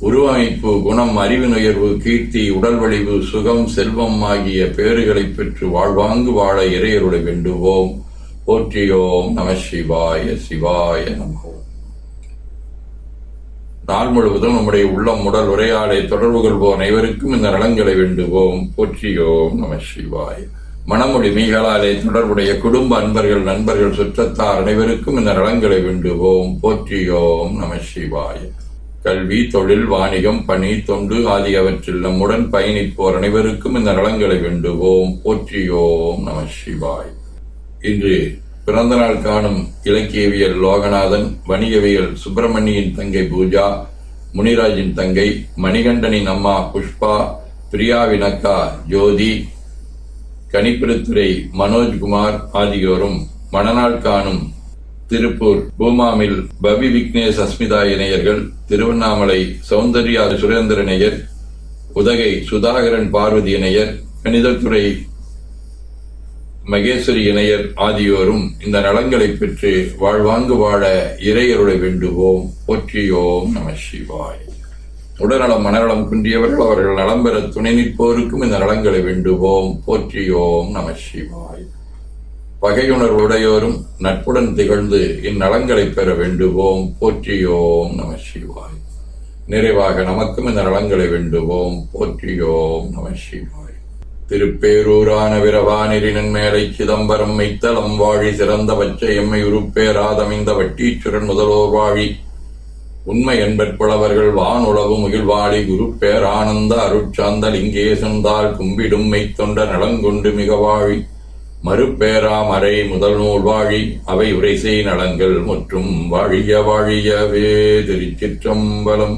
உருவமைப்பு குணம் அறிவினுயர்வு கீர்த்தி உடல் வலிவு சுகம் செல்வம் ஆகிய பேறுகளை பெற்று வாழ்வாங்கு வாழ இறையருளை வேண்டுவோம். போற்றியோம் நம சிவாய சிவாய நமோ நாள் முழுவதும் நம்முடைய உள்ளம் உடல் உரையாடை தொடர்பு கொள்வோர் அனைவருக்கும் இந்த நலன்களை வேண்டுவோம். போற்றியோம் நம சிவாய. மனமொழி மீகளாலே தொடர்புடைய குடும்ப அன்பர்கள் நண்பர்கள் சுற்றத்தார் அனைவருக்கும் இந்த நலன்களை வேண்டுவோம். போற்றியோம் நம சிவாய. கல்வி தொழில் வாணிகம் பணி தொண்டு ஆகியவற்றில் நம்முடன் பயணிப்போர் அனைவருக்கும் இந்த நலன்களை வேண்டுவோம். போற்றியோம் நம சிவாய். இன்று பிறந்த நாள் காணும் இலக்கியவியல் லோகநாதன் வணிகவியல் சுப்பிரமணியின் தங்கை பூஜா முனிராஜின் தங்கை மணிகண்டனின் அம்மா புஷ்பா பிரியாவின் அக்கா ஜோதி கணிப்பிடத்துறை மனோஜ்குமார் ஆகியோரும் மணநாள் காணும் திருப்பூர் பூமாமில் பவி விக்னேஷ் அஸ்மிதா இணையர்கள் திருவண்ணாமலை சௌந்தர்யா சுரேந்திர இணையர் உதகை சுதாகரன் பார்வதி இணையர் கணிதத்துறை மகேஸ்வரி இணையர் ஆகியோரும் இந்த நலங்களை பெற்று வாழ்வாங்கு வாழ இறையருளை வேண்டுவோம். போற்றியோம் நம சிவாய். உடல்நலம் மனநலம் குன்றியவர்கள் அவர்கள் நலம் பெற துணை நிற்போருக்கும் இந்த நலங்களை வேண்டுவோம். போற்றியோம் நம சிவாய். பகையுணர்வுடையோரும் நட்புடன் திகழ்ந்து இந்நலங்களை பெற வேண்டுவோம். போற்றியோம் நம சிவாய். நிறைவாக நமக்கும் இந்த நலங்களை வேண்டுவோம். போற்றியோம் நம சிவாய். திருப்பேரூரான விரவானிரினன் மேலை சிதம்பரம் மெய்த்தளம் வாழி சிறந்த பச்சை எம்மை உருப்பேராதமைந்த வட்டீச்சுரன் முதல்வோர் வாழி. உண்மை என்பற்புலவர்கள் வானுளவு முகில்வாழி குரு பேரானந்த அருட்சாந்த லிங்கேசந்தால் கும்பிடும் மெய்த்தொண்ட நலங்கொண்டு மிக வாழி மறுப்பேரா அறை முதல் நூல் வாழி அவை உரைசை நலங்கள் மற்றும் வாழிய வாழியவே திருச்சிற்றம்பலம்.